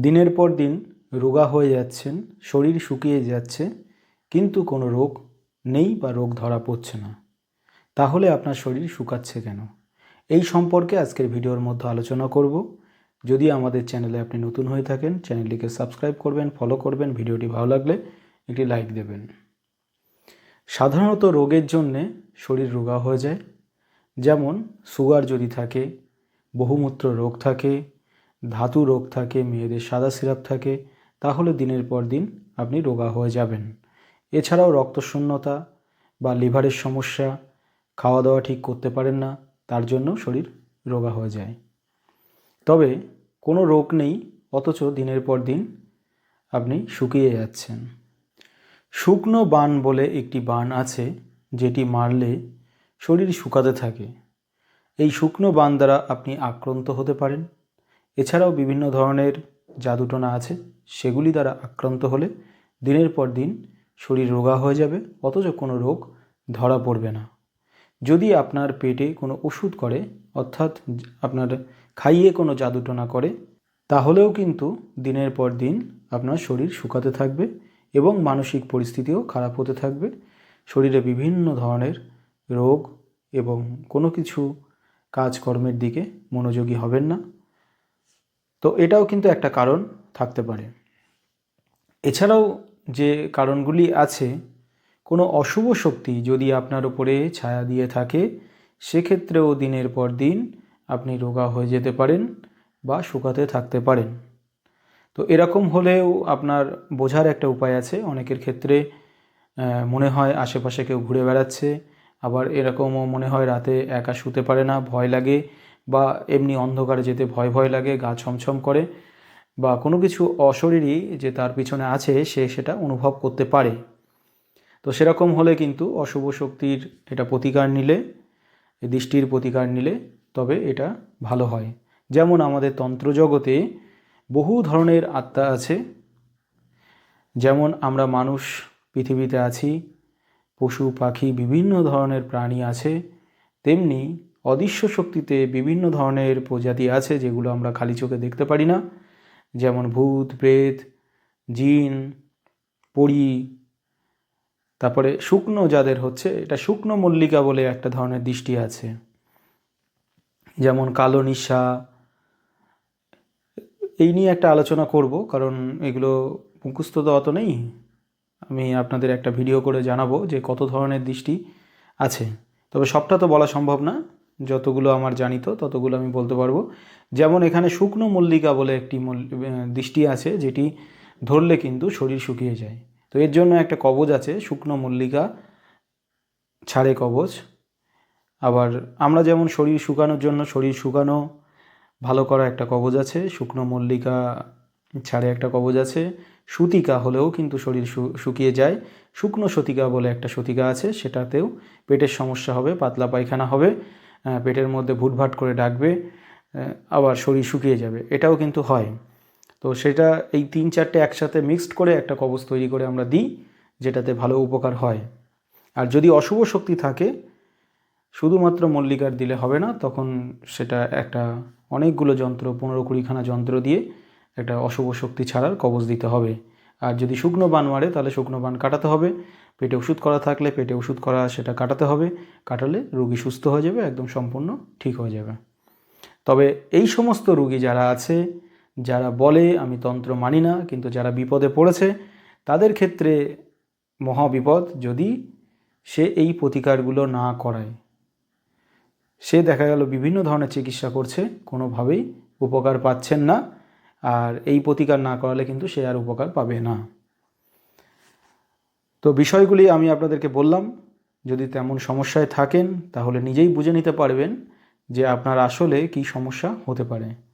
দিনের পর দিন রোগা হয়ে যাচ্ছেন, শরীর শুকিয়ে যাচ্ছে, কিন্তু কোনো রোগ নেই বা রোগ ধরা পড়ছে না। তাহলে আপনার শরীর শুকাচ্ছে কেন? এই সম্পর্কে আজকের ভিডিওর মধ্যে আলোচনা করব। যদি আমাদের চ্যানেলে আপনি নতুন হয়ে থাকেন, চ্যানেলটিকে সাবস্ক্রাইব করবেন, ফলো করবেন, ভিডিওটি ভালো লাগলে একটি লাইক দেবেন। সাধারণত রোগের জন্যে শরীর রোগা হয়ে যায়। যেমন সুগার যদি থাকে, বহুমূত্র রোগ থাকে ধাতু রোগ থাকে, মেয়েদের সাদা সিরাপ থাকে, তাহলে দিনের পর দিন আপনি রোগা হয়ে যাবেন। এছাড়াও রক্তশূন্যতা বা লিভারের সমস্যা খাওয়া দাওয়া ঠিক করতে পারেন না, তার জন্য শরীর রোগা হয়ে যায়। তবে কোনো রোগ নেই, অথচ দিনের পর দিন আপনি শুকিয়ে যাচ্ছেন। শুকনো বান বলে একটি বান আছে, যেটি মারলে শরীর শুকাতে থাকে। এই শুকনো বান দ্বারা আপনি আক্রান্ত হতে পারেন। এছাড়াও বিভিন্ন ধরনের জাদুটোনা আছে, সেগুলি দ্বারা আক্রান্ত হলে দিনের পর দিন শরীর রোগা হয়ে যাবে, অথচ কোনো রোগ ধরা পড়বে না। যদি আপনার পেটে কোনো ওষুধ করে, অর্থাৎ আপনার খাইয়ে কোনো জাদুটোনা করে, তাহলেও কিন্তু দিনের পর দিন আপনার শরীর শুকাতে থাকবে এবং মানসিক পরিস্থিতিও খারাপ হতে থাকবে। শরীরে বিভিন্ন ধরনের রোগ এবং কোনো কিছু কাজকর্মের দিকে মনোযোগী হবেন না। তো এটাও কিন্তু একটা কারণ থাকতে পারে। এছাড়াও যে কারণগুলি আছে, কোনো অশুভ শক্তি যদি আপনার উপরে ছায়া দিয়ে থাকে, সেক্ষেত্রেও দিনের পর দিন আপনি রোগা হয়ে যেতে পারেন বা শুকাতে থাকতে পারেন। তো এরকম হলেও আপনার বোঝার একটা উপায় আছে। অনেকের ক্ষেত্রে মনে হয় আশেপাশে কেউ ঘুরে বেড়াচ্ছে, আবার এরকমও মনে হয় রাতে একা শুতে পারে না, ভয় লাগে। বা এমনি অন্ধকারে যেতে ভয় ভয় লাগে, গা ছমছম করে বা কোনো কিছু অশরীরই যে তার পিছনে আছে, সে সেটা অনুভব করতে পারে। তো সেরকম হলে কিন্তু অশুভ শক্তির এটা প্রতিকার নিলে, দৃষ্টির প্রতিকার নিলে তবে এটা ভালো হয়। যেমন আমাদের তন্ত্রজগতে বহু ধরনের আত্মা আছে। যেমন আমরা মানুষ, পৃথিবীতে আছি, পশু, পাখি, বিভিন্ন ধরনের প্রাণী আছে, তেমনি অদৃশ্য শক্তিতে বিভিন্ন ধরনের প্রজাতি আছে যেগুলো আমরা খালি চোখে দেখতে পারি না। যেমন ভূত, প্রেত, জিন পড়ি তারপরে শুকনো যাদের হচ্ছে, এটা শুকনো মল্লিকা বলে একটা ধরনের দৃষ্টি আছে। যেমন কালো নিশা। এই নিয়ে একটা আলোচনা করব, কারণ এগুলো মুখস্থ তো অত নেই। আমি আপনাদের একটা ভিডিও করে জানাব যে কত ধরনের দৃষ্টি আছে। তবে সবটা তো বলা সম্ভব না। যতগুলো আমার জানিত, ততগুলো আমি বলতে পারব। যেমন এখানে শুকনো মল্লিকা বলে একটি দৃষ্টি আছে, যেটি ধরলে কিন্তু শরীর শুকিয়ে যায়। তো এর জন্য একটা কবজ আছে, শুকনো মল্লিকা ছাড়ে কবজ। আবার আমরা যেমন শরীর শুকানোর জন্য শরীর শুকানো ভালো করা একটা কবজ আছে, শুকনো মল্লিকা ছাড়ে একটা কবজ আছে। সুতিকা হলেও কিন্তু শরীর শুকিয়ে যায়। শুকনো সতিকা বলে একটা সতিকা আছে, সেটাতেও পেটের সমস্যা হবে, পাতলা পায়খানা হবে। পেটের মধ্যে ভুটভাট করে ডাকবে আবার শরীর শুকিয়ে যাবে। এটাও কিন্তু হয়। তো সেটা এই তিন চারটে একসাথে মিক্সড করে একটা কবচ তৈরি করে আমরা দিই, যেটাতে ভালো উপকার হয়। আর যদি অশুভ শক্তি থাকে, শুধুমাত্র মল্লিকার দিলে হবে না, তখন সেটা একটা অনেকগুলো যন্ত্র, পনেরো কুড়িখানা যন্ত্র দিয়ে একটা অশুভ শক্তি ছাড়ার কবচ দিতে হবে। আর যদি শুকনো বান মারে, তাহলে শুকনো বান কাটাতে হবে। পেটে ওষুধ করা থাকলে পেটে ওষুধ করা সেটা কাটাতে হবে। কাটালে রুগী সুস্থ হয়ে যাবে, একদম সম্পূর্ণ ঠিক হয়ে যাবে। তবে এই সমস্ত রুগী যারা আছে, যারা বলে, আমি তন্ত্র মানি না, কিন্তু যারা বিপদে পড়েছে, তাদের ক্ষেত্রে মহাবিপদ যদি সে এই প্রতিকারগুলো না করায়। সে দেখা গেল বিভিন্ন ধরনের চিকিৎসা করছে, কোনোভাবেই উপকার পাচ্ছেন না। আর এই প্রতিকার না করালে কিন্তু সে আর উপকার পাবে না। তো বিষয়গুলি আমি আপনাদেরকে বললাম, যদি তেমন সমস্যায় থাকেন তাহলে নিজেই বুঝে নিতে পারবেন যে আপনার আসলে কি সমস্যা হতে পারে।